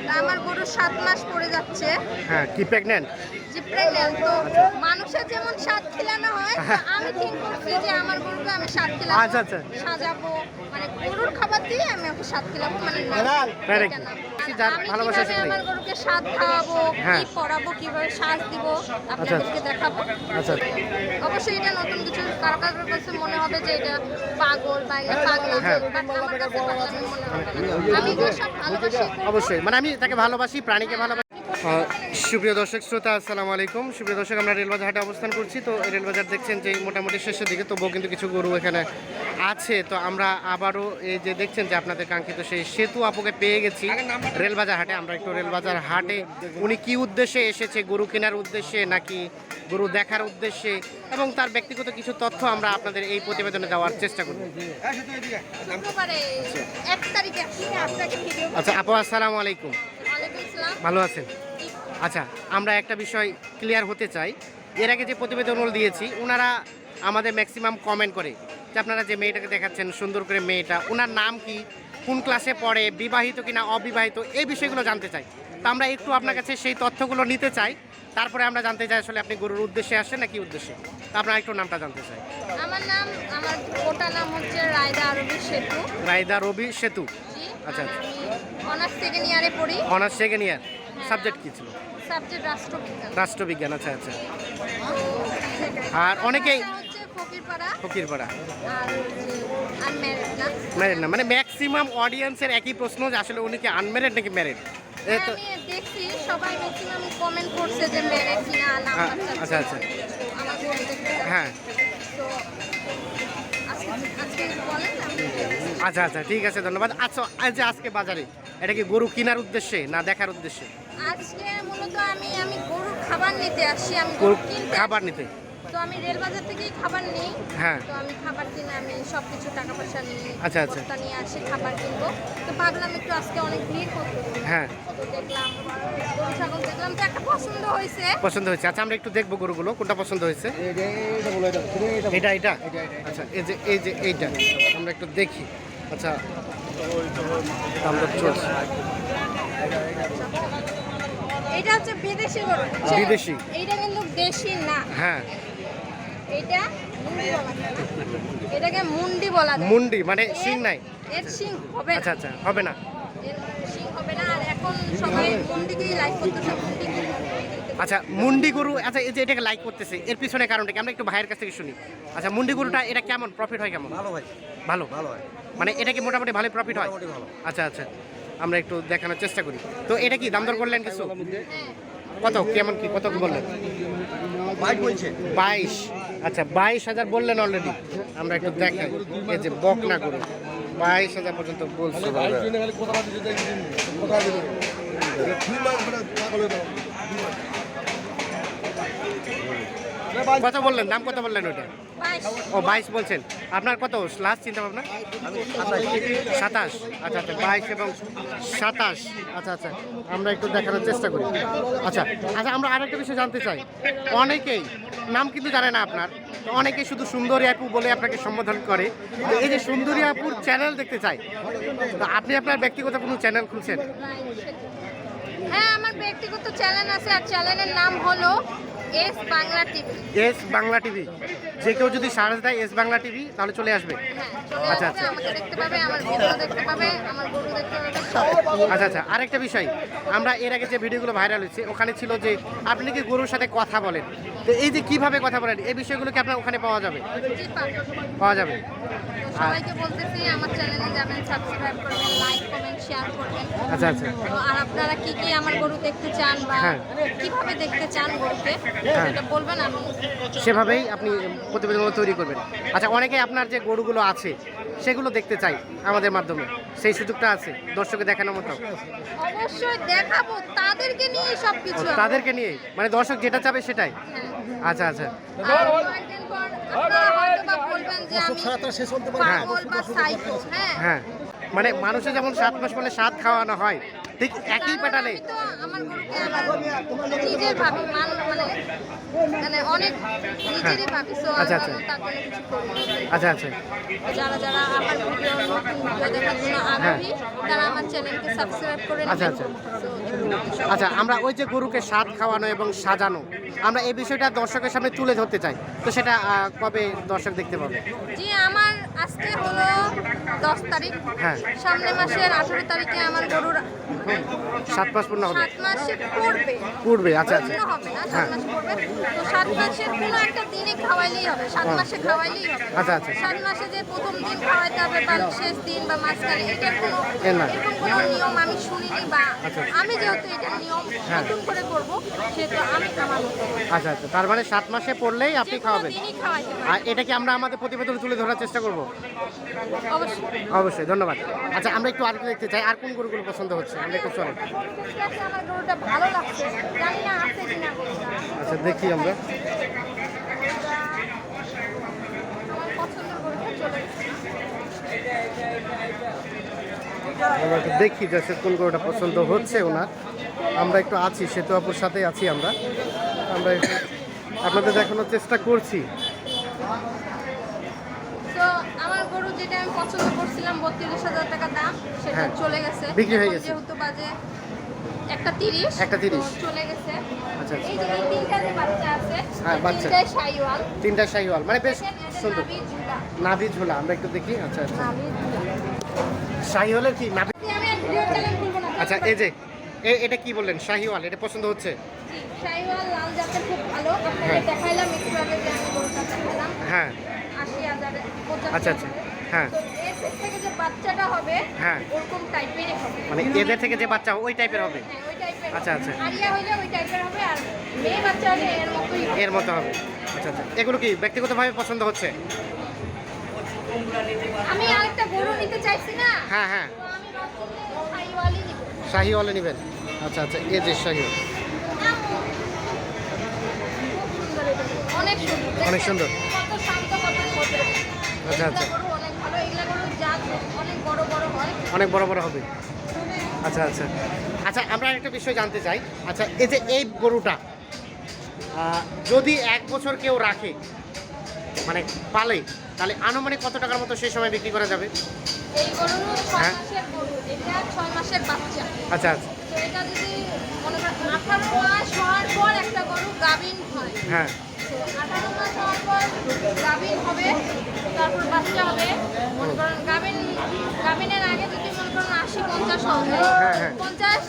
But আমার গরু সাত মাস পড়ে যাচ্ছে। হ্যাঁ কি প্রেগনেন্ট যে প্রেগনেন্ট তো মানুষের যেমন স্বাদ খিলানো হয় আমি ঠিক করছি যে আমার গরুকে আমি সাত খিলাবো আচ্ছা, আচ্ছা। সাজাবো মানে গরুর খাবার দিয়ে আমি ওকে স্বাদ খিলাবো মানে না, যার আমি ভালোবাসা সেটাই। আমার গরুকে স্বাদ খাওয়াবো হ্যাঁ। কি পড়াবো কীভাবে সাজ দিব আপনাদেরকে দেখাবো। আচ্ছা। অবশ্যই এটা নতুন কিছু। কারও কারোর কাছে মনে হবে যে এটা পাগল বা এটা পাগলা হ্যাঁ। আমার কাছে পাগলামি মনে হবে আমি এগুলো সব ভালোবাসি। অবশ্যই। মানে আমি তাকে ভালোবাসি প্রাণীকে ভালোবাসি। আহ, সুপ্রিয় দর্শক শ্রোতা আসসালামু আলাইকুম। সুপ্রিয় দর্শক আমরা রেলবাজার হাটে অবস্থান করছি। তো রেলবাজার দেখছেন যে মোটামুটি শেষের দিকে তবুও কিন্তু কিছু গরু এখানে আছে। তো আমরা আবারও এই যে দেখছেন যে আপনাদের কাঙ্ক্ষিত সেই সেতু আপুকে পেয়ে গেছি রেলবাজার হাটে। আমরা একটু রেলবাজার হাটে উনি কি উদ্দেশ্যে এসেছে গরু কেনার উদ্দেশ্যে নাকি গরু দেখার উদ্দেশ্যে? এবং তার ব্যক্তিগত কিছু তথ্য আমরা আপনাদের এই প্রতিবেদনে দেওয়ার চেষ্টা করব। আচ্ছা আপু আসসালামু আলাইকুম। ভালো আছেন? আচ্ছা আমরা একটা বিষয় ক্লিয়ার হতে চাই। এর আগে যে প্রতিবেদনগুলো দিয়েছি ওনারা আমাদের ম্যাক্সিমাম কমেন্ট করে। যে আপনারা যে মেয়েটাকে দেখাচ্ছেন সুন্দর করে মেয়েটা ওনার নাম কি কোন ক্লাসে পড়ে বিবাহিত কিনা অবিবাহিত এই বিষয়গুলো জানতে চাই। তো আমরা একটু আপনার কাছে সেই তথ্যগুলো নিতে চাই। তারপরে আমরা জানতে চাই আসলে আপনি গরুর উদ্দেশ্যে আসেন নাকি উদ্দেশ্যে। তো আপনার একটু নামটা জানতে চাই। আমার নাম আমার গোটা নাম হচ্ছে রায়দা আরবি সেতু। রায়দা রবি সেতু। আচ্ছা, অনার্স সেকেন্ড ইয়ারে পড়ি। অনার্স সেকেন্ড ইয়ার সাবজেক্ট কী ছিল? সাবজেক্ট রাষ্ট্রবিজ্ঞান। রাষ্ট্রবিজ্ঞান আচ্ছা আচ্ছা। আর অনেকেই ফকিরপাড়া। ফকিরপাড়া। না? মানে ম্যাক্সিমাম অডিয়েন্সের একই প্রশ্ন যে আসলে উনি কি আনম্যারিড নাকি ম্যারিড হ্যাঁ, দেখছি সবাই ম্যাক্সিমাম কমেন্ট করছে যে ম্যারেজ কিনা নাম হ্যাঁ, আচ্ছা, আচ্ছা। হ্যাঁ। আচ্ছা আচ্ছা ঠিক আছে ধন্যবাদ। আচ্ছা আজকে বাজারে এটা কি গরু কেনার উদ্দেশ্যে না দেখার উদ্দেশ্যে? আজকে মূলত আমি আমি গরুর খাবার নিতে আসি আমি গরু কিনতে খাবার নিতে? তো আমি রেলবাজার থেকেই খাবার নিই। হ্যাঁ। তো আমি খাবার কিনে আমি সব কিছু টাকা পয়সা নিই আচ্ছা, আচ্ছা। বস্তা নিয়ে আসি খাবার কিনবো। তো ভাবলাম একটু আজকে অনেক ভিড় করতে হ্যাঁ। তো দেখলাম গরু ছাগল দেখলাম তো একটা পছন্দ হয়েছে। পছন্দ হয়েছে। আচ্ছা আমরা একটু দেখব গরুগুলো কোনটা পছন্দ হয়েছে? এটা এটা আচ্ছা এই যে এই যে এইটা। আমরা একটু দেখি। আচ্ছা। আমরা চলছে। এটা হচ্ছে বিদেশি গরু। বিদেশি? এইটা কিন্তু দেশি না। হ্যাঁ। এটা মুন্ডি বলা যায় এটাকে মুন্ডি বলা যায়। মুন্ডি মানে শিং নাই? এর শিং হবে আচ্ছা আচ্ছা হবে না। শিং হবে না আর এখন সবাই মুন্ডিকেই লাইক করতেছে মুন্ডি আচ্ছা মুন্ডি গরু আচ্ছা এই যে এটাকে লাইক করতেছে এর পিছনে কারণটা কি? আমরা একটু ভাইয়ের কাছ থেকে শুনি। আচ্ছা মুন্ডি গরুটা এটা কেমন? প্রফিট হয় কেমন? ভালো ভাই। ভালো? ভালো হয়। মানে এটা কি মোটামুটি ভালো প্রফিট হয়? আচ্ছা আচ্ছা। আমরা একটু দেখানোর চেষ্টা করি। তো এটা কি দাম দর করলেন কিছু? কত? কেমন কি? কত বললেন? বাইশ আচ্ছা বাইশ হাজার বললেন অলরেডি আমরা একটু দেখাই। এই যে বকনা গরু। বাইশ হাজার পর্যন্ত বলছে। কত বললেন দাম কত বললেন ওটা বাইশ। ও বাইশ বলছেন। আপনার কত লাস্ট চিন্তা ভাবনা? সাতাশ। আচ্ছা আচ্ছা বাইশ এবং সাতাশ। আচ্ছা আচ্ছা আমরা একটু দেখানোর চেষ্টা করি। আচ্ছা আচ্ছা আমরা আরেকটা বিষয় জানতে চাই। অনেকেই নাম কিন্তু জানে না আপনার তো অনেকেই শুধু সুন্দরী আপু বলে আপনাকে সম্বোধন করে। এই যে সুন্দরী আপুর চ্যানেল দেখতে চাই তো আপনি আপনার ব্যক্তিগত কোনো চ্যানেল খুলছেন? হ্যাঁ আমার ব্যক্তিগত চ্যানেল আছে আর চ্যানেলের নাম হলো S Bangla TV. S Bangla TV. যে কেউ যদি সার্চ দেয় এস বাংলা টিভি তাহলে চলে আসবে। হ্যাঁ আচ্ছা, আচ্ছা। দেখতে পাবে আমার দেখতে পাবে গরু দেখতে পাবে। সব আচ্ছা আচ্ছা আরেকটা বিষয়। আমরা এর আগে যে ভিডিওগুলো ভাইরাল হয়েছে ওখানে ছিল যে আপনি কি গরুর সাথে কথা বলেন। তো এই যে কীভাবে কথা বলেন এই বিষয়গুলো কি আপনার ওখানে পাওয়া যাবে? পাওয়া যাবে। সবাইকে বলতেছি আমার চ্যানেলে যাবেন সাবস্ক্রাইব করবেন লাইক কমেন্ট শেয়ার করবেন। আচ্ছা আচ্ছা। আর আপনারা কি কি আমার গরু দেখতে চান বা হ্যাঁ। কীভাবে দেখতে চান গরুকে হ্যাঁ। সেটা বলবেন আমি সেভাবেই আপনি প্রতিবেদনগুলো তৈরি করবেন। আচ্ছা অনেকে আপনার যে গরুগুলো আছে সেগুলো দেখতে চাই আমাদের মাধ্যমে। সেই সুযোগটা আছে দর্শকে দেখানোর মতো। অবশ্যই দেখাবো তাদেরকে নিয়ে সব কিছু তাদেরকে নিয়ে মানে দর্শক যেটা চাবে সেটাই? আচ্ছা আচ্ছা। সাইকো হ্যাঁ। হ্যাঁ। মানে মানুষের যেমন সাত মাস মানে সাত খাওয়ানো হয় ঠিক একই প্যাটার্নে আমার নিজের ভাবি মান মানে মানে অনেক নিজেরই ভাবি সো আচ্ছা, আচ্ছা। আচ্ছা আচ্ছা। যারা যারা আমার ভিডিও ভিডিও দেখার জন্য আগ্রহী তারা আমার চ্যানেলকে সাবস্ক্রাইব করে হ্যাঁ। আচ্ছা, আচ্ছা। আচ্ছা আমরা ওই যে গরুকে স্বাদ খাওয়ানো এবং সাজানো আমরা এই বিষয়টা দর্শকের সামনে তুলে ধরতে চাই। তো সেটা কবে দর্শক দেখতে পাবে? জি আমার আজকে হলো দশ তারিখ। হ্যাঁ। সামনে মাসের আঠেরো তারিখে আমার গরুর সাত মাস পূর্ণ হবে। সাত মাসে পড়বে। পূর্বে আচ্ছা আচ্ছা। পূর্ণ হবে না সাত হ্যাঁ। মাস পড়বে। তো সাত মাসের কোনো একটা দিনে খাওয়াইলেই হবে সাত হ্যাঁ। মাসে খাওয়াইলেই হবে। আচ্ছা, আচ্ছা। সাত মাসে যে প্রথম দিন খাওয়াইতে হবে বা শেষ দিন বা মাঝখানে এটার কোনো এরকম কোনো নিয়ম আমি শুনিনি বা আচ্ছা। আমি যেহেতু এটা নিয়ম হ্যাঁ। নতুন করে করব সেহেতু আমি খাওয়াবো। আচ্ছা আচ্ছা। তার মানে সাত মাসে পড়লেই আপনি খাওয়াবেন। আর এটা কি আমরা আমাদের প্রতিবেদন তুলে ধরার চেষ্টা করব? অবশ্যই, ধন্যবাদ। আচ্ছা আমরা একটু আর দেখতে চাই, আর কোন গরুগুলো পছন্দ হচ্ছে? আমরা একটু চলেন। আচ্ছা দেখি আমরা। আমার দেখি যে কোন গরুটা পছন্দ হচ্ছে ওনার। আমরা একটু আছি, সেতু আপুর সাথেই আছি আমরা। আমরা আপনাদের দেখানোর চেষ্টা করছি। আমি পছন্দ করছিলাম বত্রিশ হাজার টাকা দাম সেটা হ্যাঁ। চলে গেছে। বিক্রি হয়ে গেছে। যেহেতু বাজে একটা তিরিশ একটা 30 তো চলে গেছে। আচ্ছা, আচ্ছা। এই যে এই তিনটা যে বাচ্চা আছে হ্যাঁ, বাচ্চা। তিনটাই শাহিওয়াল। তিনটা শাহিওয়াল। মানে বেশ সুন্দর। নাভি ঝুলা। আমরা একটু দেখি। আচ্ছা আচ্ছা। নাভি ঝুলা। শাহিওয়ালের কি? নাভি আমি ভিডিও চ্যানেল খুলবো না আচ্ছা এই যে এ- এটা কি বললেন? শাহিওয়াল এটা পছন্দ হচ্ছে? শাহিওয়াল লাল জাতের খুব ভালো। আপনাকে হ্যাঁ। দেখাইলাম একটু আগে যে আমি দেখালাম। হ্যাঁ। আশি হাজারে আচ্ছা, আচ্ছা। হ্যাঁ। থেকে যে বাচ্চাটা হবে হ্যাঁ। ওরকম টাইপেরই হবে। মানে এদের থেকে যে বাচ্চা ওই টাইপের হবে? হ্যাঁ, ওই টাইপের আচ্ছা, আচ্ছা। আরিয়া হইলে ওই টাইপের হবে আর মেয়ে বাচ্চা হলে এর মতোই হবে। এর মতো হবে। আচ্ছা আচ্ছা। এগুলো কি ব্যক্তিগতভাবে পছন্দ হচ্ছে? আমি আরেকটা গরু নিতে চাইছি না। হ্যাঁ হ্যাঁ। নিব। শাহিওয়ালে নেবেন? আচ্ছা আচ্ছা। এই যে শাহিওয়াল। অনেক সুন্দর। অনেক আচ্ছা, আচ্ছা। গরু অনেক ভালো এগুলা গরু জাত অনেক বড় বড় হয়। অনেক বড় বড় হবে। আচ্ছা আচ্ছা। আচ্ছা আমরা একটা বিষয় জানতে চাই। আচ্ছা এই যে এই গরুটা যদি এক বছর কেউ রাখে মানে পালে তাহলে আনুমানিক কত টাকার মতো সেই সময় বিক্রি করা যাবে? হ্যাঁ। আচ্ছা আচ্ছা। হয়। আঠারো মাস হওয়ার পর গাভিন হবে তারপর বাচ্চা হবে। মনে করেন গাভিন গাভিনের আগে যদি মনে করেন আশি পঞ্চাশ হবে হ্যাঁ, হ্যাঁ। পঞ্চাশ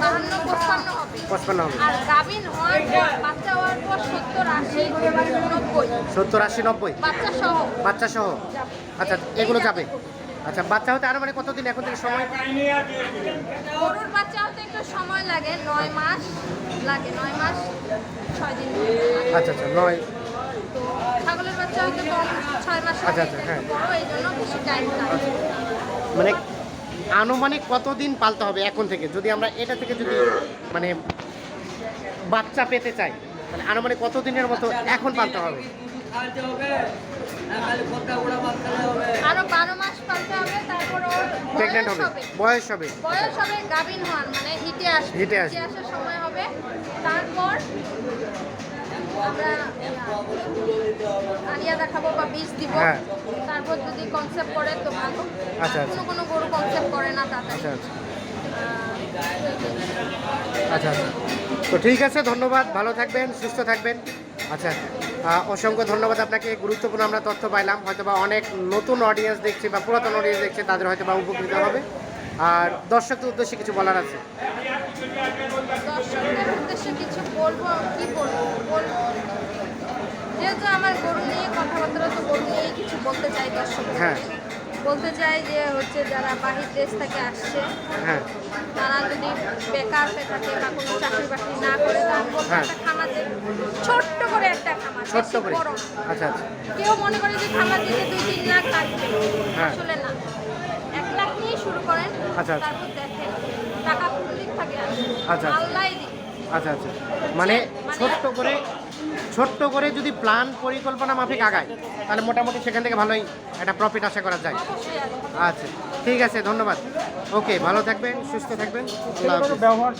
বাহান্ন পঁচপান্ন হবে। পঁচপান্ন হবে। আর গাভিন হওয়ার পর বাচ্চা হওয়ার পর সত্তর আশি নব্বই। সত্তর আশি নব্বই। বাচ্চা সহ। বাচ্চা সহ। আচ্ছা এগুলো যাবে। আচ্ছা বাচ্চা হতে আরও মানে কতদিন এখন থেকে সময়? গরুর বাচ্চা হতে একটু সময় লাগে নয় মাস লাগে নয় মাস ছয় দিন আচ্ছা আচ্ছা নয়। তো ছাগলের বাচ্চা হতে কম ছয় মাস আচ্ছা, আচ্ছা, হ্যাঁ। বড় এই জন্য বেশি টাইম লাগে। মানে আনুমানিক কতদিন পালতে হবে এখন থেকে? যদি আমরা এটা থেকে যদি মানে বাচ্চা পেতে চাই তাহলে আনুমানিক কতদিনের মতো এখন পালতে হবে? আরও বারো মাস পালতে হবে তারপর ওর প্রেগনেন্ট বয়স হবে। বয়স হবে? বয়স হবে গাভিন হওয়ার মানে হিটে আসবে। হিটে আসবে। আসার সময় হবে। তারপর আমরা আলিয়া দেখাবো বা বীজ দিব। হ্যাঁ। তারপর যদি কনসেপ্ট করে তো ভালো। আচ্ছা, আচ্ছা। কোনো কোনো গরু কনসেপ্ট করে না তাড়াতাড়ি আচ্ছা আচ্ছা। আচ্ছা আচ্ছা। তো ঠিক আছে ধন্যবাদ। ভালো থাকবেন সুস্থ থাকবেন। আচ্ছা। অসংখ্য ধন্যবাদ আপনাকে। গুরুত্বপূর্ণ আমরা তথ্য পাইলাম। হয়তো বা অনেক নতুন অডিয়েন্স দেখছে বা পুরাতন অডিয়েন্স দেখছে তাদের হয়তো বা উপকৃত হবে। আর দর্শকদের উদ্দেশ্যে কিছু বলার আছে? দর্শকদের উদ্দেশ্যে কিছু বলব কি বলব? বলব যেহেতু আমার গরু নিয়ে কথাবার্তা তো গরু নিয়েই কিছু বলতে চাই দর্শক হ্যাঁ। বলতে চাই যে হচ্ছে যারা বাহির দেশ থেকে আসছে হ্যাঁ তারা যদি বেকার থাকে বা কোনো চাকরি বাকরি না করে হ্যাঁ। একটা খামাতে ছোট্ট করে একটা খামার ছোট্ট করে আচ্ছা আচ্ছা কেউ মনে করে যে খামার দিতে দুই তিন লাখ লাগবে হ্যাঁ। আসলে না এক লাখ নিয়ে শুরু করেন আচ্ছা, আচ্ছা। তারপর দেখেন টাকা দিক থাকে আচ্ছা, আচ্ছা। আল্লাহ আচ্ছা আচ্ছা মানে মানে- ছোট্ট করে ছোট্ট করে যদি প্ল্যান পরিকল্পনা মাফিক আগায় তাহলে মোটামুটি সেখান থেকে ভালোই একটা প্রফিট আশা করা যায়। আচ্ছা ঠিক আছে, ধন্যবাদ। ওকে, ভালো থাকবেন, সুস্থ থাকবেন ব্যবহার